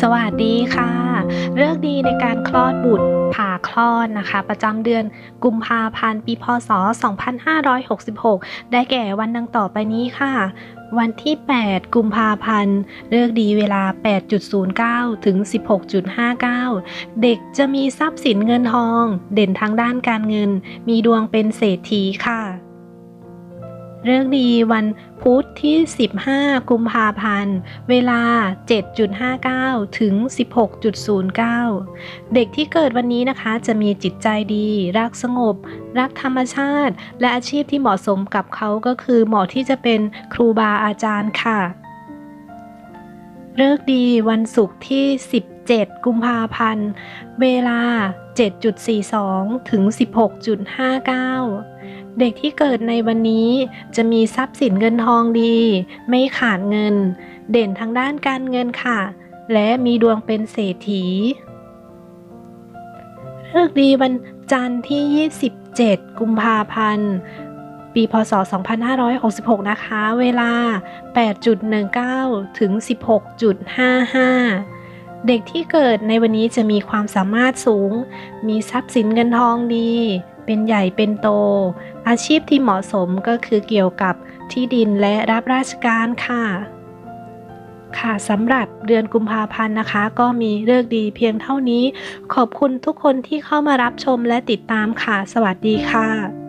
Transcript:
สวัสดีค่ะ เลิกดีในการคลอดบุตรผ่าคลอดนะคะ ประจำเดือนกุมภาพันธ์ปีพศ 2566 ได้แก่วันดังต่อไปนี้ค่ะ วันที่ 8 กุมภาพันธ์เลิกดีเวลา 8.09 ถึง 16.59 เด็กจะมีทรัพย์สินเงินทอง เด่นทางด้านการเงิน มีดวงเป็นเศรษฐีค่ะ เรื่องดีวันพุธที่ 15 กุมภาพันธ์ เวลา 7.59 ถึง 16.09 เด็กที่เกิดวันนี้นะคะ จะมีจิตใจดี รักสงบ รักธรรมชาติ และอาชีพที่เหมาะสมกับเขาก็คือเหมาะที่จะเป็นครูบาอาจารย์ค่ะเลิกดีวันศุกร์ที่ 17 กุมภาพันธ์ เวลา 7.42 ถึง 16.59 เด็กที่เกิดในวันนี้จะมีทรัพย์สินเงินทองดี ไม่ขาดเงิน เด่นทางด้านการเงินค่ะ และมีดวงเป็นเศรษฐีเลิกษ์ดีวันจันทร์ที่ 27 กุมภาพันธ์ ปีพศ 2566 นะคะ เวลา 8.19 ถึง 16.55เด็กที่เกิดในวันนี้จะมีความสามารถสูง มีทรัพย์สินเงินทองดี เป็นใหญ่เป็นโต อาชีพที่เหมาะสมก็คือเกี่ยวกับที่ดินและรับราชการค่ะ ค่ะสำหรับเดือนกุมภาพันธ์นะคะ ก็มีเลิกดีเพียงเท่านี้ ขอบคุณทุกคนที่เข้ามารับชมและติดตามค่ะ สวัสดีค่ะ